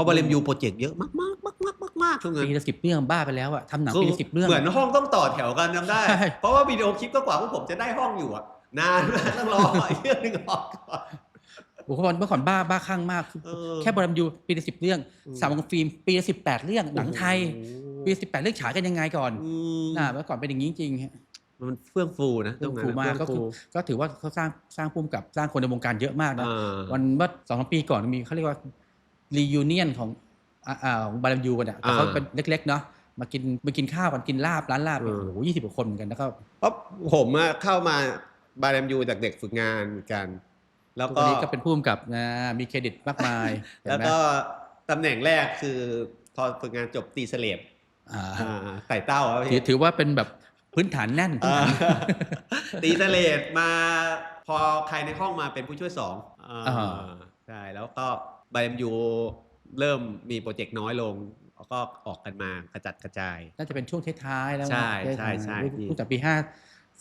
ราะบาเลมยูโปรเจกต์เยอะมากมากมากมากมากมากช่วงนั้นปีละสิบเรื่องบ้าไปแล้วอะทำหนังคือปีละสิบเรื่องเหมือนห้องต้องต่อแถวกันจำได้ใช่เพราะว่าวิดีโอคลิปก็กว่าพวกผมจะได้ห้องอยู่อะนานมากต้องรออีกเรื่องหนึงออกก่อนโอ้โหเมื่อก่อนบ้าบ้าคลั่งมากเออแค่บอลมยูปีละสิบเรื่องอืมสามวงฟิล์มปีละสิบแปดเรื่องหนังไทยโอ้โหปีละสิบแปดเรื่องฉายกันยังไงก่อนอืมน่าเมื่อก่อนเป็นอย่างนี้จริงๆฮะมันเฟื่องฟูนะตเรื่รองงนั้นฟูมากก็เฟื่คือองฟูก็ถือว่าเขาสร้างสร้างพุ่มกับสร้างคนในวงการเยอะมากนะอ่าวันเมื่อสองสามปีก่อนมีเขาเรียกว่า รียูเนียนของอ่าอ่าของบาลมยูกันอะแต่เขาเป็นเล็กๆเนาะมากินมากินข้าวกันกินลาบร้านลาบเนี่ยโอ้โหยี่สิบกว่าคนเหมือนกันแล้วก็เพราะผมอะเข้ามาบาเลมยูจากเด็กฝึกงานเหมือนกัน แล้วทุกก็วันนี้ก็เป็นผู้กำกับนะมีเครดิตมากมายเห็นแล้วไหมก็ตำแหน่งแรกคือพอฝึกงานจบตีเสเลบอ่าอ่าไต่เต้าอะถือพี่ถือว่าเป็นแบบพื้นฐานแน่นพื้นอ่าฐานตีเสเลดมาพอใครในห้องมาเป็นผู้ช่วยสองอ่าอ่าใช่แล้วก็ บาเลมยูเริ่มมีโปรเจกต์น้อยลงแล้วก็ออกกันมากระจัดกระจาย น่าจะเป็นช่วงท้ายๆแล้วนะใช่ใช่ใช่พี่ตั้งแต่ปีห้า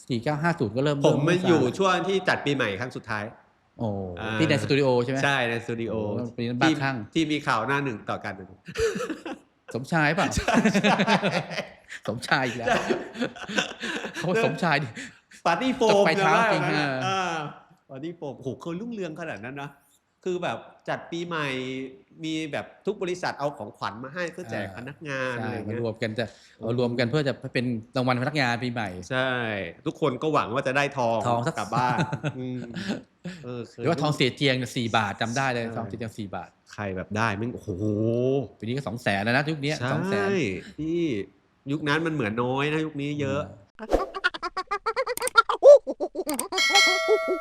สี่เก้าห้าศูนย์ก็เริ่ม ผมมาเริ่อยู่สร้างช่วงที่จัดปีใหม่ครั้งสุดท้าย โอ้อ่าที่ในสตูดิโอใช่ไหมใช่ในสตูดิโอโอ้ปีนั้นบ้าที่คลั่งที่มีข่าวหน้าหนึ่งต่อกัน สมชายเปล่าสมชายอีกแล้วเขาว่าสมชายดิปาร์ตี้โฟตมกไปเท้าจริงนะเออปาร์ตี้โฟมโอ้โหเคยรุ่งเรืองขนาดนั้นนะ คือแบบจัดปีใหม่มีแบบทุกบริษัทเอาของขวัญมาให้เพื่อแจกพนักงานอะไรเงี้ยรวมกันจะเอารวมกันเพื่อจะเป็นรางวัลพนักงานปีใหม่ ใช่ ทุกคนก็หวังว่าจะได้ทองทองสักกลับบ้านหรือว่าทองเสียเจียงสี่บาทจำได้เลยทองเสียเจียงสี่บาท ใครแบบได้มึงโอ้โหปีนี้ก็สองแสนแล้วนะยุคนี้สองแสนที่ยุคนั้นมันเหมือนน้อยนะยุคนี้เยอะ